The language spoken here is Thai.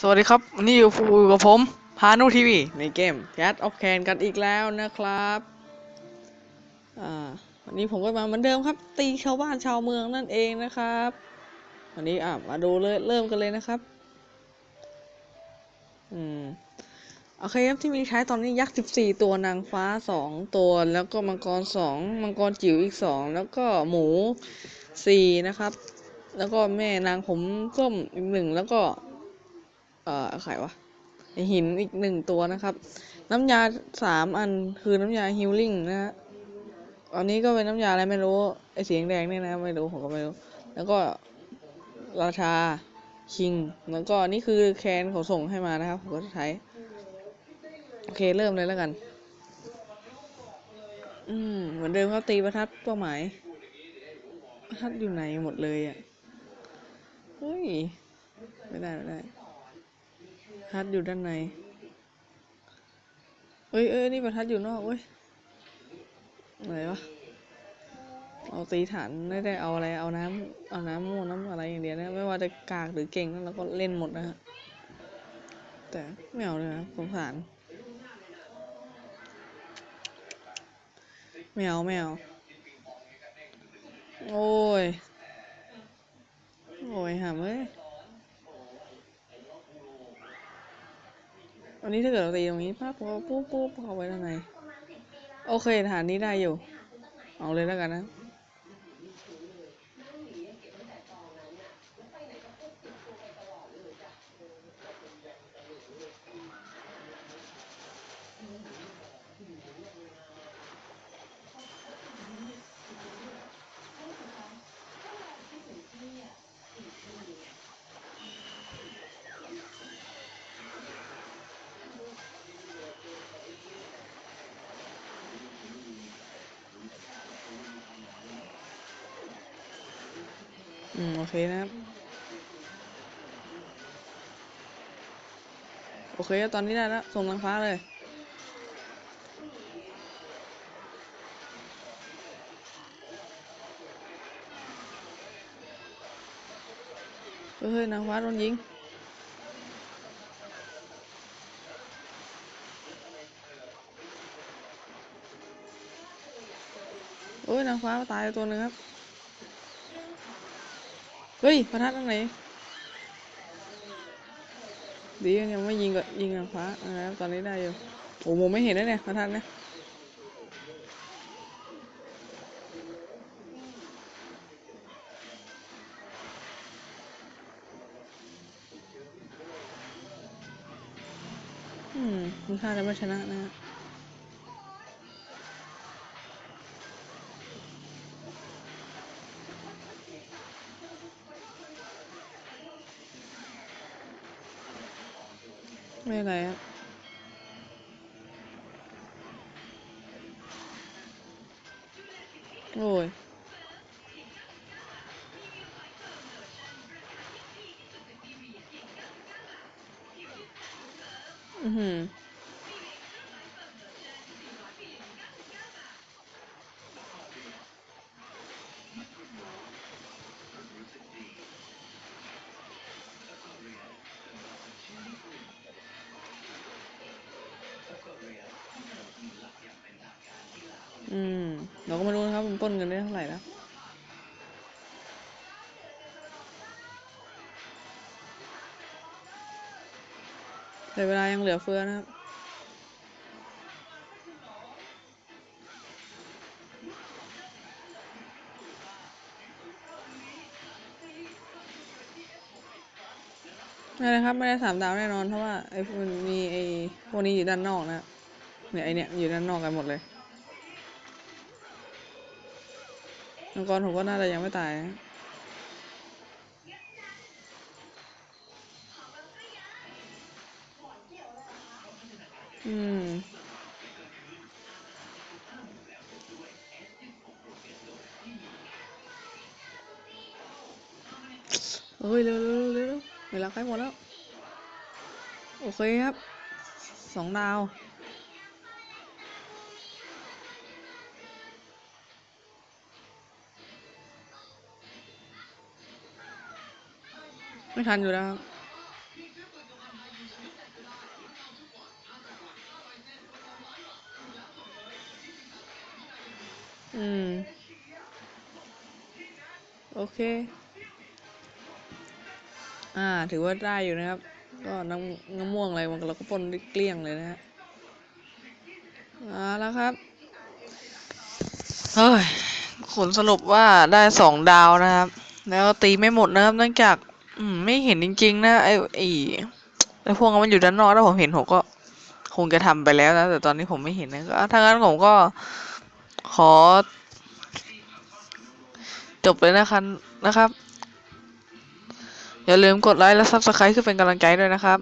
สวัสดีครับวันนี้อยู่ฟูกับผมพานุทีวีในเกม Cat of Can กันอีกแล้วนะครับอ่าวันนี้ผมก็มาเหมือนเดิมครับ ตีชาวบ้านชาวเมืองนั่นเองนะครับ วันนี้อะมาดูเลยเริ่มกันเลยนะครับ อืมโอเคครับที่มีใช้ตอนนี้ยักษ์14ตัวนางฟ้า2ตัว แล้วก็มังกร2มังกรจิ๋วอีก2แล้วก็หมู4นะครับ แล้วก็แม่นางผมส้มอีกหนึ่งแล้วก็ เอ่อไขวะไอหินอีกหนึ่งตัวนะครับ น้ำยาสามอันคือน้ำยาฮิลลิ่งนะฮะอันนี้ก็เป็นน้ำยาอะไรไม่รู้ไอสีแดงเนี่ยนะไม่รู้ผมก็ไม่รู้ แล้วก็ราชาคิงแล้วก็นี่คือแคนเขาส่งให้มานะครับผมก็จะใช้โอเคเริ่มเลยแล้วกัน อืมเหมือนเดิมครับตีประทัดเป้าหมายประทัดอยู่ไหนหมดเลยอะเฮ้ยไม่ได้ไม่ได้ ทัดอยู่ด้านในเอ้ยเอ้ยนี่ประทัดอยู่นอกเว้ยอะไหนวะเอาตีฐานไม่ได้เอาอะไรเอาน้ำเอาน้ำมูน้ำอะไรอย่างเดียวนะไม่ว่าจะกากหรือเก่งนั่นเราก็เล่นหมดนะฮะแต่ไม่เอาเลยนะสงสารไม่เอาไม่เอาโอ้ย โอ้ยหามเอ้ย วันนี้ถ้าเกิดเราตีตรงนี้ปั๊บปุ๊บปุ๊บปุ๊บเข้าไว้ด้านในโอเคฐานนี้ได้อยู่ เอาเลยแล้วกันนะ อืม โอเคนะครับ โอเค ตอนนี้ได้แล้ว ส่งนางฟ้าเลย เฮ้ยนางฟ้าโดนยิงโอ้ยนางฟ้าตายตัวหนึ่งครับ เฮ้ยประทัดอันไหนดียังไม่ยิงกับยิงนางฟ้านะครับตอนนี้ได้อยู่โอ้โหไม่เห็นนะเนี่ยประทัดนี่ยอืมคุณค่าจะไม่ชนะนะฮะ ไม่ไงครับโอ้ยอือหือ อืมเราก็ไม่รู้นะครับมันปล้นกันได้เท่าไหร่แล้วแต่เวลายังเหลือเฟือนะครับนะครับ ไม่ได้สามดาวแน่นอนเพราะว่าไอ้มันมีไอ้พวกนี้อยู่ด้านนอกนะเนี่ยไอเนี่ยอยู่ด้านนอกกันหมดเลย มังกรผมก็น่าจะยังไม่ตายนะอืม เฮ้ยเร็วเร็วเร็วเร็วเวลาใกล้หมดแล้ว โอเคครับ สองดาว ไม่ทันอยู่แล้วอืม โอเค อ่า ถือว่าได้อยู่นะครับ ก็น้ำน้ำม่วงอะไรมันเราก็ปนเกลี้ยงเลยนะฮะเอาแล้วครับ เฮ้ยผนสรุปว่าได้สองดาวนะครับ แล้วตีไม่หมดนะครับเนื่องจาก อืม ไม่เห็นจริง ๆ นะ ไอ้ไอ้ไอ้พวกนั้นมันอยู่ด้านนอกถ้าผมเห็นผมก็ คงจะทำไปแล้วนะ แต่ตอนนี้ผมไม่เห็นนะก็ถ้างั้นผมก็ขอ จบเลยนะครับนะครับ อย่าลืมกดไลค์และ Subscribe คือเป็นกำลังใจด้วยนะครับ